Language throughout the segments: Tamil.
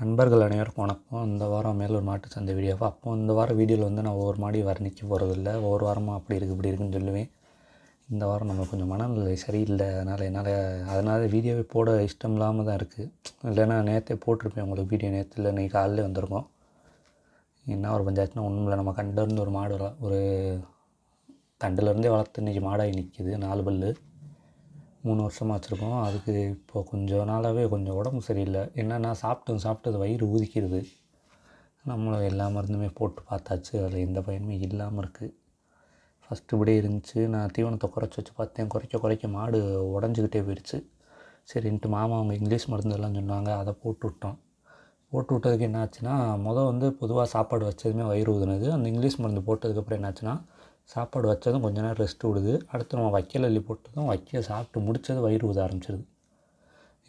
நண்பர்கள் அனைவருக்கும் வணக்கம். இந்த வாரம் மேலூர் மாட்டு சந்தை வீடியோவா அப்போ இந்த வாரம் வீடியோவில் வந்து நான் ஒவ்வொரு மாடி வர்ணிக்க போகிறதில்ல ஒவ்வொரு வாரமாக அப்படி இருக்குது இப்படி இருக்குன்னு சொல்லுவேன். இந்த வாரம் நம்ம கொஞ்சம் மனநிலை சரியில்லை. அதனால் என்னால் அதனால் வீடியோவே போட இஷ்டம் இல்லாமல் தான் இருக்குது இல்லைன்னா நேற்றே போட்டிருப்பேன் உங்களுக்கு வீடியோ நேற்று இல்லை இன்றைக்கி காலையில் வந்திருக்கோம். என்ன ஒரு பஞ்சாயத்துனா ஒன்றும் இல்லை. நம்ம கண்டிருந்து ஒரு மாடு ஒரு தண்டுலேருந்தே வளர்த்து இன்றைக்கி மாடாகி நிற்கிது நாலு பல்லு. மூணு வருஷமாக வச்சுருக்கோம். அதுக்கு இப்போ கொஞ்சம் நாளாகவே கொஞ்சம் உடம்பு சரியில்லை. என்னென்னா சாப்பிட்டு அது வயிறு ஊதிக்கிறது. நம்மளும் எல்லா மருந்துமே போட்டு பார்த்தாச்சு. அதில் எந்த பயனுமே இல்லாமல் இருக்குது ஃபஸ்ட்டு இப்படியே இருந்துச்சு. நான் தீவனத்தை குறைச்சி வச்சு பார்த்தேன். குறைக்க குறைக்க மாடு உடஞ்சிக்கிட்டே போயிடுச்சு. சரின்ட்டு மாமா அவங்க இங்கிலீஷ் மருந்தெல்லாம் சொன்னாங்க. அதை போட்டு விட்டோம். போட்டு விட்டதுக்கு என்ன ஆச்சுன்னா மொதல் வந்து பொதுவாக சாப்பாடு வச்சதுமே வயிறு ஊதுனது. அந்த இங்கிலீஷ் மருந்து போட்டதுக்கப்புறம் என்னாச்சுன்னா சாப்பாடு வச்சதும் கொஞ்ச நேரம் ரெஸ்ட் விடுது. அடுத்து நம்ம வைக்கல் அள்ளி போட்டதும் வைக்க சாப்பிட்டு முடிச்சது வயிறு ஊத ஆரம்பிச்சிருது.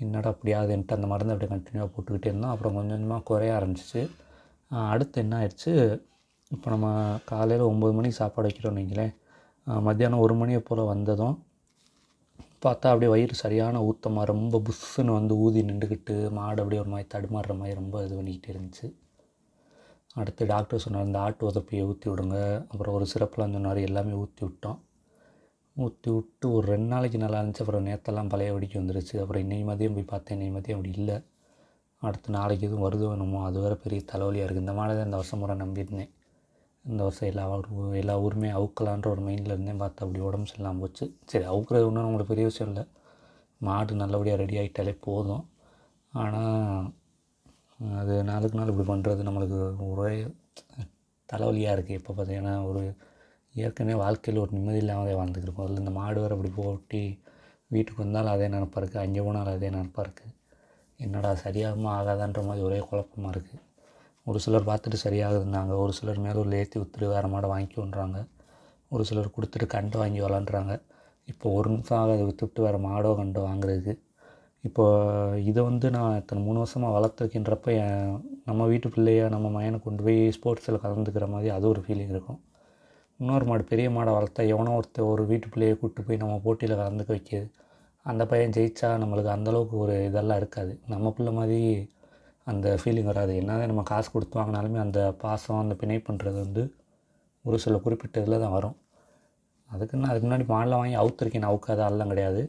என்னடா அப்படியாதுன்ட்டு அந்த மருந்து அப்படியே கண்டினியூவாக போட்டுக்கிட்டே இருந்தோம். அப்புறம் கொஞ்சம் கொஞ்சமாக குறைய ஆரம்பிச்சிச்சு. அடுத்து என்ன ஆயிடுச்சு? இப்போ நம்ம காலையில் ஒம்பது மணிக்கு சாப்பாடு வைக்கிறோம் வைங்களேன். மத்தியானம் ஒரு மணியை போல் வந்ததும் பார்த்தா அப்படியே வயிறு சரியான ஊத்தமாக ரொம்ப புஷ்ஷுன்னு வந்து ஊதி நின்றுக்கிட்டு மாடு அப்படியே ஒரு மாதிரி தடுமாறுற மாதிரி ரொம்ப இது பண்ணிக்கிட்டு இருந்துச்சு. அடுத்து டாக்டர் சொன்னார் இந்த ஆட்டு உதப்பியை ஊற்றி விடுங்க. அப்புறம் ஒரு சிறப்புலாம் சொன்னார் எல்லாமே ஊற்றி விட்டோம். ஊற்றி விட்டு ஒரு ரெண்டு நாளைக்கு நல்லா இருந்துச்சு. அப்புறம் நேற்றெல்லாம் பழைய வடிக்கு வந்துருச்சு. அப்புறம் இன்னைக்கு மதியம் போய் பார்த்தேன் இன்னைக்கு மதியம் அப்படி இல்லை. அடுத்து நாளைக்கு எதுவும் வருதோ என்னமோ அது வேறு பெரிய தலைவலியாக இருக்குது இந்த மாதிரி தான் இந்த வருஷம் முறை நம்பியிருந்தேன் இந்த வருஷம் எல்லா ஊர் எல்லா ஊருமே அவுக்கலான்ற ஒரு மைண்டில் இருந்தேன். பார்த்து அப்படி உடம்பு சரியில்லாமல் போச்சு. சரி அவுக்கிறது ஒன்றும் உங்களுக்கு பெரிய விஷயம் இல்லை. மாடு நல்லபடியாக ரெடி ஆகிட்டாலே போதும். ஆனால் அது நாளுக்கு நாள் இப்படி பண்ணுறது நம்மளுக்கு ஒரே தலைவலியாக இருக்குது இப்போ பார்த்தீங்கன்னா ஒரு ஏற்கனவே வாழ்க்கையில் ஒரு நிம்மதி இல்லாமலே வாழ்ந்துட்டு அதில் இந்த மாடு வேறு அப்படி போட்டி வீட்டுக்கு வந்தாலும் அதே நினப்பாக இருக்குது அங்கே போனாலும் அதே நினப்பாக இருக்குது என்னடா சரியாகுமா ஆகாதான்ற மாதிரி ஒரே குழப்பமாக இருக்குது ஒரு சிலர் பார்த்துட்டு சரியாகுதுன்னாங்க. ஒரு சிலர் மேலூரில் ஏற்றி வித்துட்டு வேறு மாடை வாங்கிக்கோன்றாங்க. ஒரு சிலர் கொடுத்துட்டு கண்டு வாங்கி விளாண்டுறாங்க இப்போ ஒரு நிமிஷம் ஆகாது விற்றுட்டு வேறு மாடோ கண்டோ வாங்குறதுக்கு. இப்போ இதை வந்து நான் இத்தனை மூணு வருஷமாக வளர்த்துருக்கின்றப்ப என் நம்ம வீட்டு பிள்ளையை நம்ம மயனை கொண்டு போய் ஸ்போர்ட்ஸில் கலந்துக்கிற மாதிரி அது ஒரு ஃபீலிங் இருக்கும். இன்னொரு மாடு பெரிய மாடை வளர்த்தா எவனோ ஒருத்தர் ஒரு வீட்டு பிள்ளையை கூப்பிட்டு போய் நம்ம போட்டியில் கலந்துக்க வைக்கிது அந்த பையன் ஜெயித்தா நம்மளுக்கு அந்தளவுக்கு ஒரு இதெல்லாம் இருக்காது. நம்ம பிள்ளை மாதிரி அந்த ஃபீலிங் வராது. என்னதான் நம்ம காசு கொடுத்து வாங்கினாலுமே அந்த பாசம் அந்த பிணைப்புன்றது வந்து ஒரு சில குறிப்பிட்ட இதில் தான் வரும். அதுக்குன்னு அதுக்கு முன்னாடி மாடெலாம் வாங்கி அவுத்துருக்கேன். அவுக்காத ஆள்லாம் கிடையாது.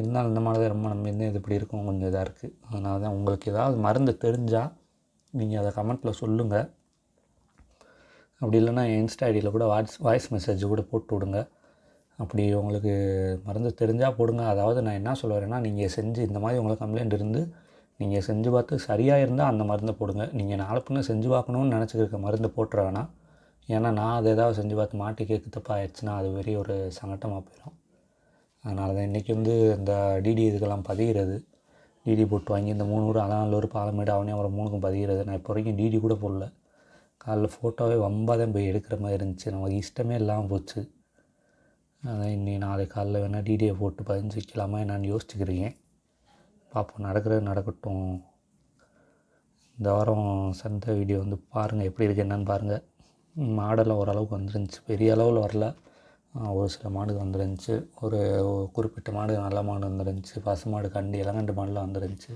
இருந்தாலும் இந்த மாதிரி தான் ரொம்ப நம்ம இருந்து இது இப்படி இருக்கும் கொஞ்சம் இதாக இருக்குது அதனால தான் உங்களுக்கு ஏதாவது மருந்து தெரிஞ்சால் நீங்கள் அதை கமெண்ட்டில் சொல்லுங்கள் அப்படி இல்லைன்னா என் இன்ஸ்டா ஐடியில் கூட வாட்ஸ் வாய்ஸ் மெசேஜ் கூட போட்டு விடுங்க. அப்படி உங்களுக்கு மருந்து தெரிஞ்சால் போடுங்க. அதாவது நான் என்ன சொல்ல வரேன்னா நீங்கள் செஞ்சு இந்த மாதிரி உங்களுக்கு கம்ப்ளைண்ட் இருந்து நீங்கள் செஞ்சு பார்த்து சரியாக இருந்தால் அந்த மருந்தை போடுங்க. நீங்கள் நாளை பின்ன செஞ்சு பார்க்கணுன்னு நினச்சிருக்க மருந்து போட்டுற வேணாம் ஏன்னா நான் அதை ஏதாவது செஞ்சு பார்த்து மாட்டி கேட்க தப்பாக ஆயிடுச்சுன்னா அது பெரிய ஒரு சங்கட்டமாக போயிடும். அதனால தான் இன்றைக்கி வந்து இந்த டிடி இதுக்கெல்லாம் பதிகிறது. டிடி போட்டு வாங்கி இந்த மூணு ஊர் அலானூர் பாலமேடு அவனே அப்புறம் மூணுக்கும் பதிகிறது. நான் இப்போ வரைக்கும் டிடி கூட போடல. காலைல ஃபோட்டோவே வம்பாக தான் போய் எடுக்கிற மாதிரி இருந்துச்சு. நமக்கு இஷ்டமே இல்லாமல் போச்சு. அதான் இன்னி நாளைக்கு காலைல வேணால் டிடியை போட்டு பதிஞ்சு வைக்கலாமா என்னன்னு யோசிச்சுக்கிறீங்க. பார்ப்போம். நடக்கிறது நடக்கட்டும். இந்த வாரம் சந்தை வீடியோ வந்து பாருங்கள் எப்படி இருக்குது என்னன்னு பாருங்கள் மாடெல்லாம் ஓரளவுக்கு வந்துருந்துச்சு. பெரிய அளவில் வரல. ஒரு சில மாடுகள் வந்துருந்துச்சு. ஒரு குறிப்பிட்ட மாடு நல்ல மாடு வந்துருந்துச்சு. பசு மாடு கண்டு இளங்கண்டு மாடுலாம் வந்துருந்துச்சு.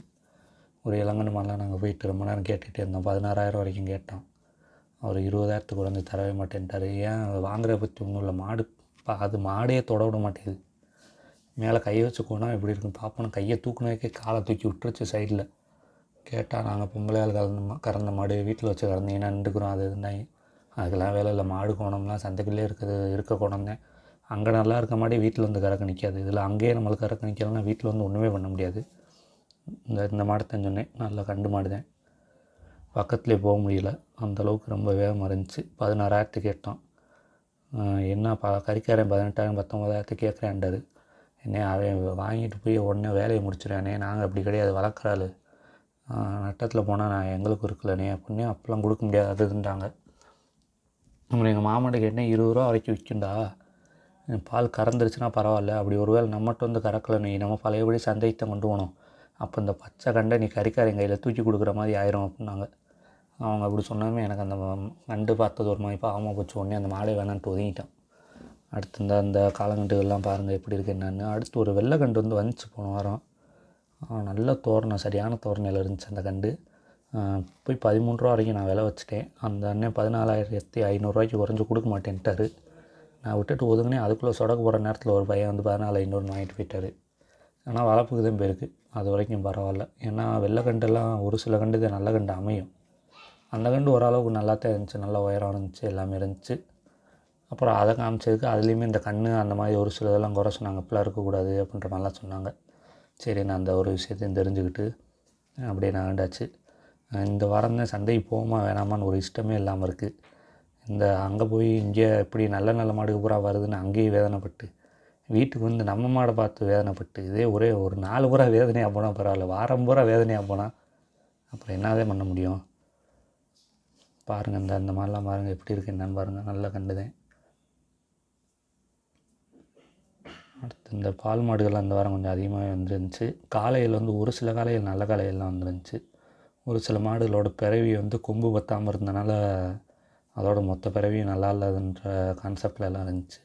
ஒரு இளங்கண்டு மாடெலாம் நாங்கள் போயிட்டு ரொம்ப நேரம் கேட்டுகிட்டே இருந்தோம். பதினாறாயிரம் வரைக்கும் கேட்டோம். அவர் இருபதாயிரத்துக்கு குறைஞ்சி தரவே மாட்டேன்ட்டார். ஏன் வாங்குற பற்றி ஒன்றும் இல்லை. மாடு பா அது மாடே தொட விட மாட்டேங்குது. மேலே கையை வச்சு போனால் எப்படி இருக்குன்னு பார்ப்போம் கையை தூக்குனதுக்கே காலை தூக்கி விட்டுருச்சு சைடில். கேட்டால் நாங்கள் பொம்பளையால் கலந்த மா கறந்த மாடு வீட்டில் வச்சு கறந்தீங்கன்னா நின்றுக்குறோம். அது இருந்தாங்க அதுக்கெல்லாம் வேலை இல்லை. மாடு கோணம்லாம் சந்தைக்குள்ளே இருக்கிறது இருக்க கோணம் தான் அங்கே நல்லா இருக்க மாதிரி வீட்டில் வந்து கறக்க நிற்காது இதில் அங்கேயே நம்மளுக்கு கறக்க நிற்கலன்னா வீட்டில் வந்து ஒன்றுமே பண்ண முடியாது. இந்த இந்த மாடு சொன்னேன். நல்லா கண்டு மாடுதேன் பக்கத்துலேயே போக முடியல. அந்தளவுக்கு ரொம்ப வேகமாக இருந்துச்சு. பதினாறாயிரத்துக்கு கேட்டோம் என்ன ப கறிக்காரன் பதினெட்டாயிரம் பத்தொம்பதாயிரத்துக்கு கேட்குறேன்டாரு என்ன அவன் வாங்கிட்டு போய் உடனே வேலையை முடிச்சிடுறானே நாங்கள் அப்படி கிடையாது. வளர்க்குறாள். நட்டத்தில் போனால் நான் எங்களுக்கு இருக்கலனே. அப்படின்னு அப்போல்லாம் கொடுக்க முடியாது அதுன்றாங்க அப்புறம் எங்கள் மாமாட்ட கேட்டேன் இருபது ரூபா வரைக்கும் விற்கும்டா பால் கறந்துருச்சுன்னா பரவாயில்ல. அப்படி ஒருவேளை நம்மகிட்ட வந்து கறக்கல நீ நம்ம பழையபடி சந்தேகத்தை கொண்டு போகணும் அப்போ இந்த பச்சை கண்டை நீ கறிக்காரன் கையில் தூக்கி கொடுக்குற மாதிரி ஆயிரும் அப்படின்னாங்க. அவங்க அப்படி சொன்னாமே எனக்கு அந்த கண்டு பார்த்தது ஒரு மாதிரி பாவமாக போச்சு. உடனே அந்த மாலை வேணான்ட்டு ஒதுங்கிட்டான். அடுத்து இந்த அந்த காலங்கண்டுகள்லாம் பாருங்கள் எப்படி இருக்கு என்னன்னு. அடுத்து ஒரு வெள்ளை கண்டு வந்து வந்துச்சு போன வாரம். நல்ல தோரணம் சரியான தோரணையில் இருந்துச்சு அந்த கண்டு. போய் பதிமூன்றுரூவா ரூபா வரைக்கும் நான் விலை வச்சுட்டேன். அந்த அண்ணன் பதினாலாயிரத்தி ஐநூறுரூவாய்க்கு குறைஞ்சி கொடுக்க மாட்டேன்ட்டாரு. நான் விட்டுட்டு ஒதுங்கினே அதுக்குள்ளே சொடக்கு போகிற நேரத்தில் ஒரு பையன் வந்து பதினாலு இன்னொன்று வாங்கிட்டு போயிட்டாரு. ஆனால் வளர்ப்புக்கு தான் போயிருக்கு. அது வரைக்கும் பரவாயில்ல. ஏன்னா வெள்ளை கண்டெல்லாம் ஒரு சில கண்டு நல்ல கண்டு அமையும். அந்த கண்டு ஓரளவுக்கு நல்லா தான் இருந்துச்சு. நல்லா உயரம் இருந்துச்சு. எல்லாமே இருந்துச்சு. அப்புறம் அதை காமிச்சதுக்கு அதுலேயுமே இந்த கண் அந்த மாதிரி ஒரு சில இதெல்லாம் குறை சொன்னாங்க. இப்பெல்லாம் இருக்கக்கூடாது அப்படின்ற மாதிரிலாம் சொன்னாங்க. சரி நான் அந்த ஒரு விஷயத்தையும் தெரிஞ்சுக்கிட்டு அப்படியே நான் வேண்டாச்சு இந்த வாரம் தான் சந்தைக்கு போகுமா வேணாமான்னு ஒரு இஷ்டமே இல்லாமல் இருக்குது. இந்த அங்கே போய் இங்கே இப்படி நல்ல நல்ல மாடுக்கு பூரா வருதுன்னு அங்கேயும் வேதனைப்பட்டு வீட்டுக்கு வந்து நம்ம மாடை பார்த்து வேதனைப்பட்டு இதே ஒரே ஒரு நாலு பூரா வேதனையாக போனால் பரவாயில்ல வாரம் பூரா வேதனையாக போனால் அப்புறம் என்னதே பண்ண முடியும்? பாருங்கள் இந்த அந்த மாதிரிலாம் பாருங்கள் எப்படி இருக்குது என்னன்னு பாருங்கள் நல்லா கண்டுதேன். அடுத்து இந்த பால் மாடுகள் அந்த வாரம் கொஞ்சம் அதிகமாகவே வந்துருந்துச்சு. காலையில் வந்து ஒரு சில காலையில் நல்ல காலையெல்லாம் வந்துருந்துச்சு. ஒரு சில மாடுகளோட பிறவி வந்து கொம்பு பத்தாமல் இருந்தனால அதோட மொத்த பிறவியும் நல்லா இல்லாதுன்ற கான்செப்டில் எல்லாம் இருந்துச்சு.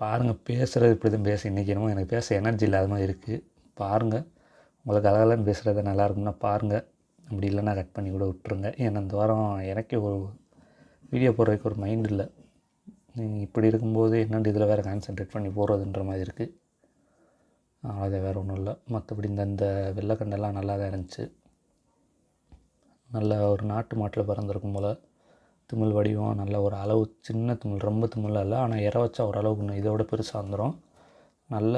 பாருங்கள் பேசுகிறது இப்படி தான் பேச இன்றைக்கி என்னமோ எனக்கு பேச எனர்ஜி இல்லாத மாதிரி இருக்குது பாருங்கள் உங்களுக்கு அழகலன்னு பேசுகிறது நல்லா இருக்கும்னா பாருங்கள் அப்படி இல்லைன்னா கட் பண்ணி கூட விட்ருங்க ஏன்னா இந்த வாரம் எனக்கே ஒரு வீடியோ போடுறதுக்கு ஒரு மைண்ட் இல்லை. நீங்கள் இப்படி இருக்கும்போது என்னென்னு இதில் வேறு கான்சென்ட்ரேட் பண்ணி போடுறதுன்ற மாதிரி இருக்குது அது வேறு ஒன்றும் இல்லை. மற்றபடி இந்த இந்த வெள்ளைக்கண்டெல்லாம் நல்லா தான் இருந்துச்சு. நல்ல ஒரு நாட்டு மாட்டில் பிறந்திருக்கும் போல் துமிழ் வடிவம் நல்ல ஒரு அளவு சின்ன துமிழ் ரொம்ப திமிழ் இல்லை ஆனால் இற வச்சா ஓரளவுக்கு இன்னும் இதோட பெருசாக வந்துடும் நல்ல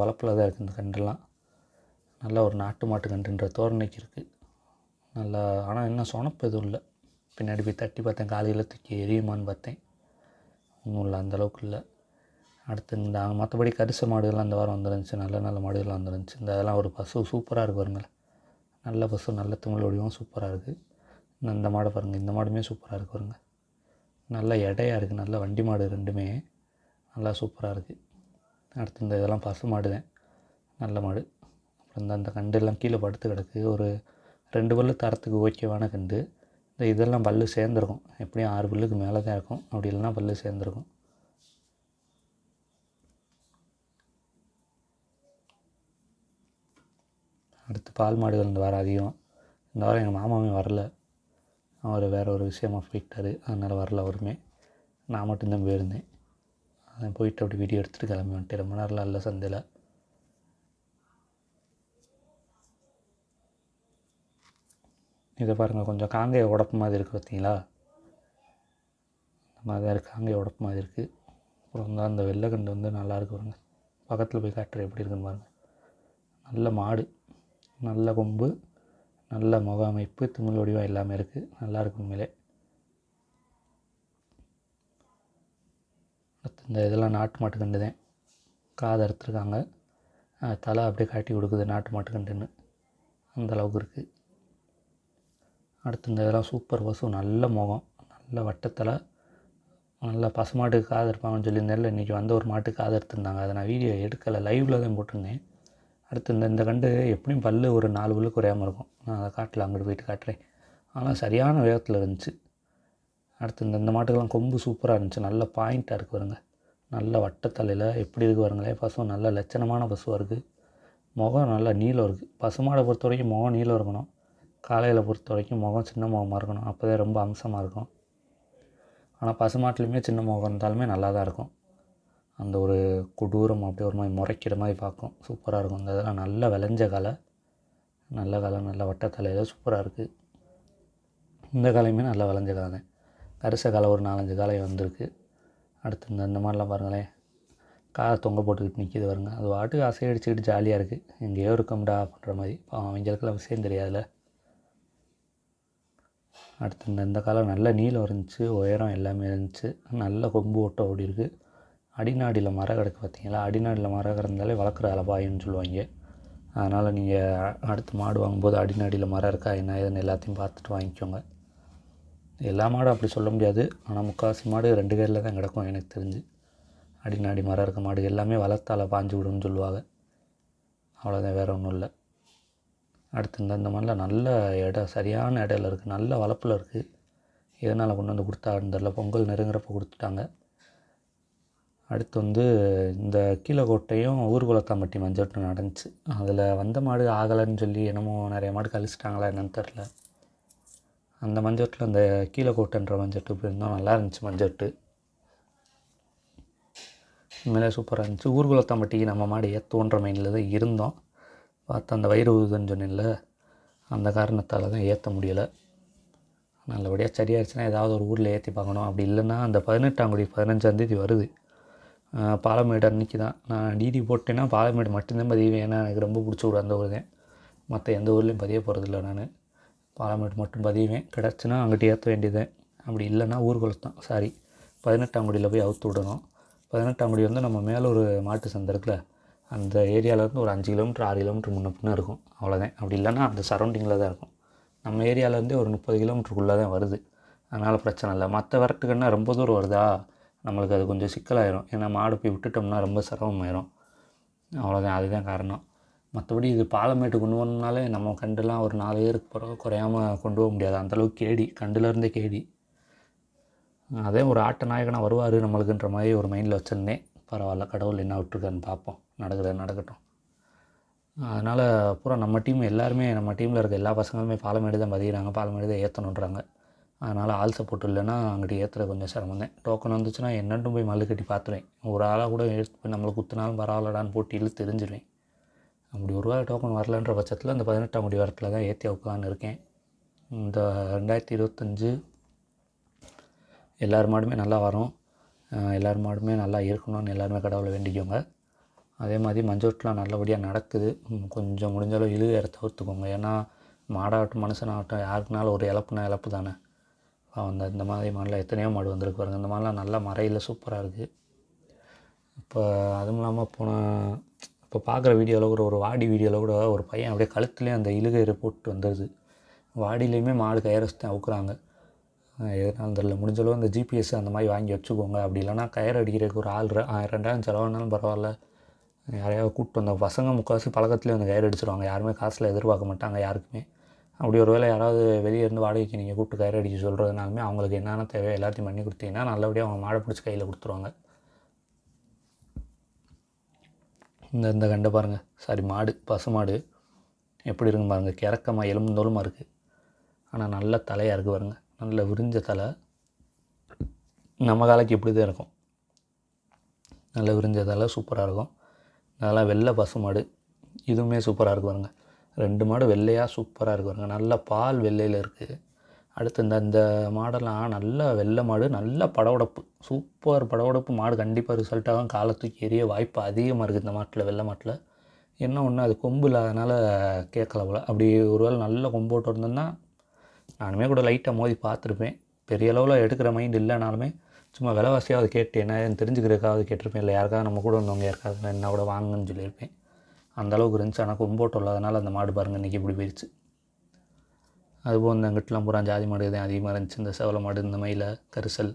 வளர்ப்பில் தான் இருக்குது இந்த கன்றுலாம். நல்ல ஒரு நாட்டு மாட்டு கன்றுன்ற தோரணைக்கு இருக்குது நல்லா ஆனால் இன்னும் சொனப்பு எதுவும் இல்லை. பின்னாடி போய் தட்டி பார்த்தேன் காலையில் தூக்கி எரியுமான்னு பார்த்தேன். ஒன்றும் இல்லை அந்தளவுக்கு இல்லை. அடுத்து இந்த மற்றபடி கரிச மாடுகள்லாம் இந்த வாரம் வந்துருந்துச்சு. நல்ல நல்ல மாடுகள்லாம் வந்துருந்துச்சு. இந்த அதெல்லாம் ஒரு பசு சூப்பராக இருக்கும் பாருங்களேன். நல்ல பசு நல்ல திமிழ் வடிவம் சூப்பராக இருக்குது இந்த மாடை பாருங்கள் இந்த மாடுமே சூப்பராக இருக்குது பாருங்கள் நல்ல எடையாக இருக்குது நல்ல வண்டி மாடு ரெண்டுமே. நல்லா சூப்பராக இருக்குது அடுத்து இந்த இதெல்லாம் பசு மாடு தான் நல்ல மாடு. அப்புறம் இந்த அந்த கண்டெல்லாம் கீழே படுத்து கிடக்கு. ஒரு ரெண்டு பல்லு தரத்துக்கு ஓகேவான கண்டு. இந்த இதெல்லாம் பல்லு சேர்ந்துருக்கும். எப்படியும் ஆறு பல்லுக்கு மேலே தான் இருக்கும். அப்படி இல்லைன்னா பல்லு சேர்ந்துருக்கும். அடுத்து பால் மாடுகள் இந்த வாரம் அதிகம். இந்த வாரம் எங்கள் மாமாவே வரல. அவர் வேறு ஒரு விஷயமா போயிட்டார். அதனால் வரல அவருமே. நான் மட்டும்தான் போயிருந்தேன். அதான் போயிட்டு அப்படி வீடியோ எடுத்துகிட்டு கிளம்பி வந்துட்டு ரொம்ப நேரம்லாம் இல்லை சந்தையில். இதை பாருங்கள் கொஞ்சம் காங்கையை உடப்பு மாதிரி இருக்குது பார்த்தீங்களா? இந்த மாதிரி தான் இருக்குது உடப்பு மாதிரி இருக்குது அப்புறம் தான் அந்த வெள்ளைக்கண்டு வந்து நல்லா இருக்கு பாருங்க. பக்கத்தில் போய் காட்டுற எப்படி இருக்குன்னு பாருங்கள் நல்ல மாடு. நல்ல கொம்பு. நல்ல முக அமைப்பு திமிழ் வடிவம் எல்லாமே இருக்குது நல்லா உண்மையிலே. இந்த இதெல்லாம் நாட்டு மாட்டுக்கண்டு தான் காது அறுத்துருக்காங்க. தலை அப்படியே காட்டி கொடுக்குது நாட்டு மாட்டுக்கண்டுன்னு அந்த அளவுக்கு இருக்குது அடுத்து இந்த இதெல்லாம் சூப்பர் பசு நல்ல முகம் நல்ல வட்டத்தில் நல்ல பசுமாட்டுக்கு காது இருப்பாங்கன்னு சொல்லியிருந்தேன்ல இன்றைக்கி வந்த ஒரு மாட்டுக்கு காது எடுத்திருந்தாங்க அதை நான் வீடியோ எடுக்கலை லைவில் தான் போட்டிருந்தேன். அடுத்து இந்த இந்த கண்டு எப்படியும் பல்லு ஒரு நாலு பல்லு குறையாமல் இருக்கும். நான் அதை காட்டில் அங்கிட்டு போயிட்டு காட்டுறேன். ஆனால் சரியான வேகத்தில் இருந்துச்சு. அடுத்து இந்த இந்த மாட்டுக்கெல்லாம் கொம்பு சூப்பராக இருந்துச்சு. நல்ல பாயிண்ட்டாக இருக்குது பாருங்கள் நல்ல வட்டத்தலையில் எப்படி இருக்குது பாருங்களேன். பசு நல்ல லட்சணமான பசுவாக இருக்குது முகம் நல்லா நீளம் இருக்குது பசுமாடை பொறுத்த வரைக்கும் முகம் நீளம் இருக்கணும். காலையில் பொறுத்த வரைக்கும் முகம் சின்ன முகமாக இருக்கணும். அப்போ தான் ரொம்ப அம்சமாக இருக்கும். ஆனால் பசுமாட்டிலையுமே சின்ன முகம் இருந்தாலுமே நல்லா தான் இருக்கும். அந்த ஒரு கொடூரம் அப்படியே ஒரு மாதிரி முறைக்கிற மாதிரி பார்க்கும். சூப்பராக இருக்கும். இந்த இதெல்லாம் நல்ல விளைஞ்ச கலை. நல்ல கலை நல்ல வட்டத்தலையில் சூப்பராக இருக்குது இந்த காலையுமே நல்லா விளைஞ்ச கலை தான் கரிச கலை ஒரு நாலஞ்சு காலை வந்திருக்கு. அடுத்து இந்த இந்த மாதிரிலாம் பாருங்களேன். காலை தொங்க போட்டுக்கிட்டு நிற்கிது வருங்க அது வாட்டுக்கு அசையடிச்சுக்கிட்டு ஜாலியாக இருக்குது எங்கேயோ இருக்கோம்டா அப்படின்ற மாதிரி. பாவம் அவங்களுக்கெல்லாம் விஷயம் தெரியாதுல்ல. அடுத்து இந்த இந்த காலம் நல்ல நீளம் இருந்துச்சு. உயரம் எல்லாமே இருந்துச்சு. நல்ல கொம்பு ஓட்டம் ஓடி இருக்குது அடிநாடியில் மரம் கிடக்கு பார்த்தீங்களா? அடிநாடியில் மரம் கிடந்தாலே வளர்க்குற அலபாயம்னு சொல்லுவாங்க. அதனால் நீங்கள் அடுத்து மாடு வாங்கும்போது அடிநாடியில் மரம் இருக்கா என்ன ஏதுன்னு எல்லாத்தையும் பார்த்துட்டு வாங்கிக்கோங்க. எல்லா மாடும் அப்படி சொல்ல முடியாது. ஆனால் முக்கால்வாசி மாடு ரெண்டு பேரில் தான் கிடக்கும் எனக்கு தெரிஞ்சு. அடிநாடி மரம் இருக்க மாடு எல்லாமே வளர்த்தால பாஞ்சு விடுன்னு சொல்லுவாங்க. அவ்வளோதான் வேறு ஒன்றும் இல்லை. அடுத்து இந்த இந்த மாதிரிலாம் நல்ல இடம் சரியான இடையில இருக்குது நல்ல வளர்ப்பில் இருக்குது எதனால் கொண்டு வந்து கொடுத்தாங்கன்னு தெரில பொங்கல் நெருங்குறப்போ கொடுத்துட்டாங்க. அடுத்து வந்து இந்த கீழக்கோட்டையும் ஊர்குளத்தாம்பட்டி மஞ்சட்டு நடந்துச்சு. அதில் வந்த மாடு ஆகலைன்னு சொல்லி என்னமோ நிறைய மாடு கழிச்சிட்டாங்களா என்னன்னு தெரில அந்த மஞ்சட்டில் அந்த கீழக்கோட்டைன்ற மஞ்சட்டு போயிருந்தோம். நல்லா இருந்துச்சு மஞ்சட்டு உண்மையிலே சூப்பராக இருந்துச்சு. ஊர்குலத்தம்பட்டிக்கு நம்ம மாடு ஏற்றுவோன்ற மைண்டில் தான் இருந்தோம். பார்த்து அந்த வயிறு உதுன்னு சொன்னில்ல அந்த காரணத்தால் தான் ஏற்ற முடியலை. நல்லபடியாக சரியாயிருச்சுன்னா ஏதாவது ஒரு ஊரில் ஏற்றி பார்க்கணும். அப்படி இல்லைன்னா அந்த பதினெட்டாம் குடி பதினஞ்சாந்தேதி வருது. பாலமேடு அன்னைக்கு தான். நான் டிடி போட்டேன்னா பாலமேடு மட்டும்தான் பதிவேன். ஏன்னா எனக்கு ரொம்ப பிடிச்ச ஊர் அந்த ஊர் தான் மற்ற எந்த ஊர்லேயும் பதிய போகிறதில்ல நான். பாலமேடு மட்டும் பதிவேன். கிடச்சுன்னா அங்கிட்ட ஏற்ற வேண்டியதேன் அப்படி இல்லைன்னா ஊர்குளத்தான் சாரி பதினெட்டாம் குடியில் போய் அவுத்து விடணும். பதினெட்டாம் குடி வந்து நம்ம மேலே ஒரு மாட்டு சந்தை இருக்குல்ல அந்த ஏரியாவிலேருந்து ஒரு அஞ்சு கிலோமீட்டர் ஆறு கிலோமீட்டர் முன்ன பின்னே இருக்கும். அவ்வளோதான் அப்படி இல்லைன்னா அந்த சரௌண்டிங்கில் தான் இருக்கும். நம்ம ஏரியாவிலேருந்தே ஒரு முப்பது கிலோமீட்டருக்குள்ளே தான் வருது. அதனால் பிரச்சனை இல்லை. மற்ற வரட்டுக்குன்னா ரொம்ப தூரம் வருதா? நம்மளுக்கு அது கொஞ்சம் சிக்கலாயிரும். ஏன்னா மாடு போய் விட்டுட்டோம்னா ரொம்ப சிரமமாயிரும். அவ்வளோதான் அதுதான் காரணம். மற்றபடி இது பாலமேட்டு கொண்டு வரணுனாலே நம்ம கண்டுலாம் ஒரு நாலு பேருக்கு பிறகு குறையாமல் கொண்டு போக முடியாது. அந்தளவுக்கு கேடி. கண்டுலேருந்தே கேடி. அதே ஒரு ஆட்ட நாயகனாக வருவார் நம்மளுக்குன்ற மாதிரி ஒரு மைண்டில் வச்சுருந்தேன். பரவாயில்ல. கடவுள் என்ன விட்டுருக்கான்னு பார்ப்போம். நடக்குது நடக்கட்டும். அதனால் பூரா நம்ம டீம் எல்லாருமே நம்ம டீமில் இருக்க எல்லா பசங்களுமே பாலமேடு தான் பதிகிறாங்க பாலமேடு தான் ஏற்றணுன்றாங்க அதனால் ஆள் சப்போர்ட் இல்லைன்னா அங்கிட்டு ஏற்றுறது கொஞ்சம் சிரமம் தான். டோக்கன் வந்துச்சுன்னா என்னட்டும் போய் மல்லு கட்டி பார்த்துருவேன் ஒரு ஆளாக கூட எடுத்து போய் நம்மளை குத்துனாலும் பரவாயில்லடான்னு போட்டு இழுத்து தெரிஞ்சிருவேன் அப்படி ஒரு வேளை டோக்கன் வரலன்ற பட்சத்தில் இந்த பதினெட்டாம் முடி வாரத்தில் தான் ஏற்றி வைக்கலான்னு இருக்கேன். இந்த ரெண்டாயிரத்தி இருபத்தஞ்சு எல்லார் மாடுமே நல்லா வரும். அஹ் எல்லார் மாடுமே நல்லா இருக்கணும்னு எல்லாருமே கடவுளை வேண்டிக்கோங்க. அதே மாதிரி மஞ்சோட்டெலாம் நல்லபடியாக நடக்குது. கொஞ்சம் முடிஞ்ச அளவு இழு ஒத்துக்கோங்க ஏன்னா மாடாகட்டும் மனுஷனாகட்டும் யாருக்குனாலும் ஒரு இழப்புனா இழப்பு தானே அந்த இந்த மாதிரி மாடலாம் எத்தனையோ மாடு வந்திருக்கு பாருங்கள் இந்த மாதிரிலாம் நல்லா மறையில் சூப்பராக இருக்குது இப்போ அதுவும் இல்லாமல் போன இப்போ பார்க்குற வீடியோவில் கூட ஒரு வாடி வீடியோவில் கூட ஒரு பையன் அப்படியே கழுத்துலேயே அந்த இழுகயிறு போட்டு வந்துடுது வாடியிலையுமே மாடு கயிறச்சு தான் அவுக்குறாங்க. அஹ் எதனாலும் தெரில முடிஞ்ச அளவு அந்த ஜிபிஎஸ் அந்த மாதிரி வாங்கி வச்சுக்கோங்க. அப்படி இல்லைன்னா கயிறு அடிக்கிறதுக்கு ஒரு ஆள் ரெ- ரெண்டாயிரம் செலவானாலும் பரவாயில்ல. யாரையாவது கூப்பிட்டு வந்த பசங்க முக்கால்வாசி பழக்கத்துலேயே அந்த கயிறு அடிச்சிருவாங்க. யாருமே காசில் எதிர்பார்க்க மாட்டாங்க யாருக்குமே. அப்படி ஒரு வேளை யாராவது வெளியே இருந்து வாடகைக்கு நீங்கள் கூப்பிட்டு கயிறு அடிச்சு சொல்கிறதுனாலுமே அவங்களுக்கு என்னென்ன தேவை எல்லாத்தையும் பண்ணி கொடுத்தீங்கன்னா நல்லபடியாக அவங்க மாடை பிடிச்சி கையில் கொடுத்துருவாங்க. இந்த இந்த கண்டை பாருங்கள் சாரி மாடு பசு மாடு. எப்படி இருக்குன்னு பாருங்கள் கிறக்கமாக எலும்புந்தோலுமாக இருக்குது ஆனால் நல்ல தலையாக இருக்குது பாருங்க. நல்ல விரிஞ்ச தலை. நம்ம காலைக்கு இப்படி தான் இருக்கும். நல்ல விரிஞ்ச தலை சூப்பராக இருக்கும். நல்லா வெள்ளை பசு மாடு. இதுவுமே சூப்பராக இருக்கு பாருங்க. ரெண்டு மாடு வெள்ளையாக சூப்பராக இருக்கு பாருங்கள் நல்ல பால் வெள்ளையில் இருக்குது அடுத்து இந்த இந்த மாடெல்லாம் நல்ல வெள்ளை மாடு நல்ல படவடப்பு. சூப்பர் படவடப்பு மாடு. கண்டிப்பாக ரிசல்ட்டாக காலை தூக்கி எரிய வாய்ப்பு அதிகமாக இருக்குது இந்த மாட்டில் வெள்ளை மாட்டில். என்ன ஒன்று அது கொம்பு இல்லாதனால கேட்கல போல. அப்படி ஒருவேளை நல்ல கொம்பு போட்டு இருந்தேன்னா நானுமே கூட லைட்டாக மோதி பார்த்துருப்பேன். பெரிய அளவில் எடுக்கிற மைண்ட் இல்லைனாலுமே சும்மா விலைவாசியாவது கேட்டு என்ன தெரிஞ்சுக்கிறதுக்காவது கேட்டிருப்பேன். இல்லை யாருக்காவது நம்ம கூட வந்தவங்க யாருக்காவது என்ன கூட வாங்குன்னு சொல்லியிருப்பேன். அந்த அளவுக்கு இருந்துச்சு. ஆனால் கொம்போட்டம் இல்லாதனால அந்த மாடு பாருங்கள் இன்றைக்கி இப்படி போயிடுச்சு அதுபோல் இந்த அங்கிட்டலாம் பூரா ஜாதி மாடு தான் அதிகமாக இருந்துச்சு. இந்த செவல மாடு இந்த மயில கரிசல்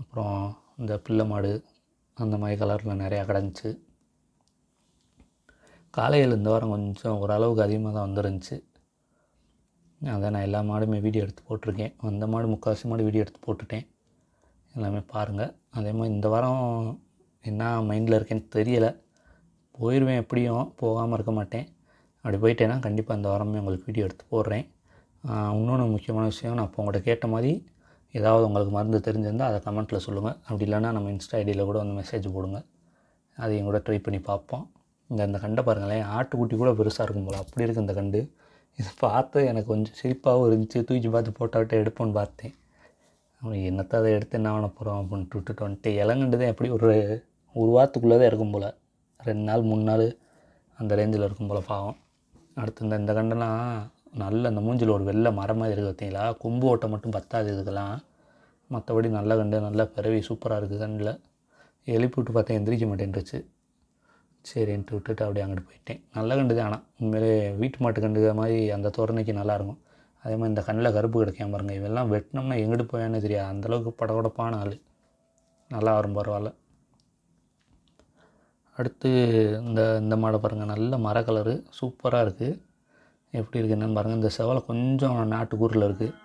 அப்புறம் இந்த பிள்ளை மாடு அந்த மாதிரி கலரில் நிறையா கிடந்துச்சு. காலையில் இந்த வாரம் கொஞ்சம் ஓரளவுக்கு அதிகமாக தான் வந்துருந்துச்சு. அதான் நான் எல்லா மாடுமே வீடியோ எடுத்து போட்டிருக்கேன். அந்த மாடு முக்கால்வாசி மாடு வீடியோ எடுத்து போட்டுட்டேன். எல்லாமே பாருங்கள் அதே மாதிரி இந்த வாரம் என்ன மைண்டில் இருக்கேன்னு தெரியலை. போயிடுவேன் எப்படியும் போகாமல் இருக்க மாட்டேன். அப்படி போயிட்டேன்னா கண்டிப்பாக இந்த வாரமே உங்களுக்கு வீடியோ எடுத்து போடுறேன். இன்னொன்று முக்கியமான விஷயம் நான் இப்போ உங்கள்கிட்ட கேட்ட மாதிரி ஏதாவது உங்களுக்கு மருந்து தெரிஞ்சிருந்தால் அதை கமெண்ட்டில் சொல்லுங்கள் அப்படி இல்லைன்னா நம்ம இன்ஸ்டா ஐடியில் கூட வந்து மெசேஜ் போடுங்க. அதை கூட ட்ரை பண்ணி பார்ப்போம். இந்த இந்த கண்டை பாருங்களேன் ஆட்டுக்குட்டி கூட பெருசாக இருக்கும் போல். அப்படி இருக்குது இந்த கண்டு. இது பார்த்து எனக்கு கொஞ்சம் சிரிப்பாகவும் இருந்துச்சு. தூக்கி பார்த்து போட்டாவிட்டு எடுப்போன்னு பார்த்தேன். அவன் என்னத்தை அதை எடுத்து என்ன பண்ண போகிறோம் அப்படின்ட்டு விட்டுட்டு வந்துட்டு இளங்கண்டு தான் எப்படி ஒரு ஒரு வாரத்துக்குள்ளே தான் இருக்கும் போல். ரெண்டு நாள் மூணு நாள் அந்த ரேஞ்சில் இருக்கும் போல் பாவம். அடுத்து இந்த இந்த கண்டனா நல்ல அந்த மூஞ்சில் ஒரு வெள்ளை மரம் மாதிரி இருக்குது பார்த்தீங்களா? கொம்பு ஓட்டை மட்டும் பத்தாது இதுக்கெல்லாம். மற்றபடி நல்ல கண்டு நல்ல பிறவி சூப்பராக இருக்குது கண்டில். எழுப்பி விட்டு பார்த்தேன் எந்திரிக்க மாட்டேன்ருச்சு சரின்ட்டு விட்டுட்டு அப்படியே அங்கிட்டு போயிட்டேன். நல்ல கண்டு தான் ஆனால் உண்மையிலே வீட்டு மாட்டு கண்டு மாதிரி அந்த தோரணைக்கு நல்லாயிருக்கும் அதே மாதிரி இந்த கண்ணில் கருப்பு கிடைக்காம பாருங்க. இவெல்லாம் வெட்டினோம்னா எங்கிட்டு போயான்னு தெரியாது. அந்தளவுக்கு படகுடப்பான ஆள். நல்லா வரும் பரவாயில்ல. அடுத்து இந்த இந்த மாடை பாருங்கள் நல்ல மர கலரு. சூப்பராக இருக்குது எப்படி இருக்குது என்னென்னு பாருங்கள் இந்த செவலை கொஞ்சம் நாட்டுக்கூரில் இருக்குது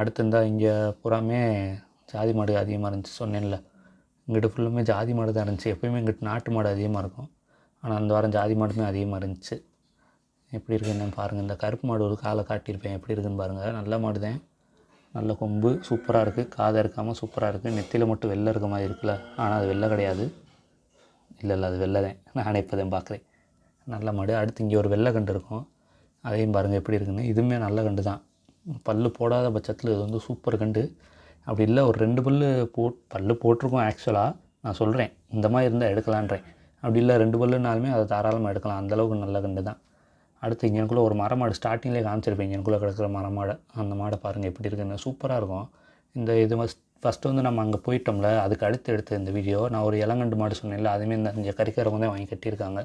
அடுத்து இந்த இங்கே பூராமே ஜாதி மாடு அதிகமாக இருந்துச்சு. சொன்னேன்ல. இங்கிட்டு ஃபுல்லுமே ஜாதி மாடு தான் இருந்துச்சு. எப்பயுமே இங்கிட்டு நாட்டு மாடு அதிகமாக இருக்கும். ஆனால் அந்த வாரம் ஜாதி மாடுமே அதிகமாக இருந்துச்சு. எப்படி இருக்குது என்னென்னு பாருங்கள் இந்த கருப்பு மாடு ஒரு காலை காட்டியிருப்பேன். எப்படி இருக்குன்னு பாருங்கள் நல்ல மாடு தான். நல்ல கொம்பு. சூப்பராக இருக்குது காதை இருக்காமல் சூப்பராக இருக்குது நெத்தியில் மட்டும் வெள்ளை இருக்க மாதிரி இருக்குல்ல. ஆனால் அது வெள்ளை கிடையாது. இல்லை இல்லை அது வெள்ளை தான். நான் அணைப்பதையும் பார்க்குறேன். நல்ல மாடு. அடுத்து இங்கே ஒரு வெள்ளை கண்டு இருக்கும். அதையும் பாருங்கள் எப்படி இருக்குன்னு. இதுவுமே நல்ல கண்டு தான். பல்லு போடாத பட்சத்தில் இது வந்து சூப்பர் கண்டு அப்படி இல்லை ஒரு ரெண்டு பல்லு போட் பல் போட்டிருக்கோம் ஆக்சுவலாக நான் சொல்கிறேன் இந்த மாதிரி இருந்தால் எடுக்கலான்றேன். அப்படி இல்லை ரெண்டு பல்லுனாலுமே அதை தாராளமாக எடுக்கலாம். அந்தளவுக்கு நல்ல கண்டு தான். அடுத்து இங்கனுக்குள்ளே ஒரு மரமாடு ஸ்டார்டிங்லேயே காமிச்சிருப்பேன். இங்கனுக்குள்ளே கிடக்கிற மரமாடை அந்த மாடை பாருங்கள் எப்படி இருக்குன்னு. சூப்பராக இருக்கும். இந்த இது மாதிரி ஃபஸ்ட்டு வந்து நம்ம அங்கே போயிட்டோம்ல அதுக்கு அடுத்து எடுத்த இந்த வீடியோ நான் ஒரு இளங்கண்டு மாடு சொன்னேன்ல அதுமாரி இந்த அஞ்சு கறிக்காரவங்க தான் வாங்கி கட்டியிருக்காங்க.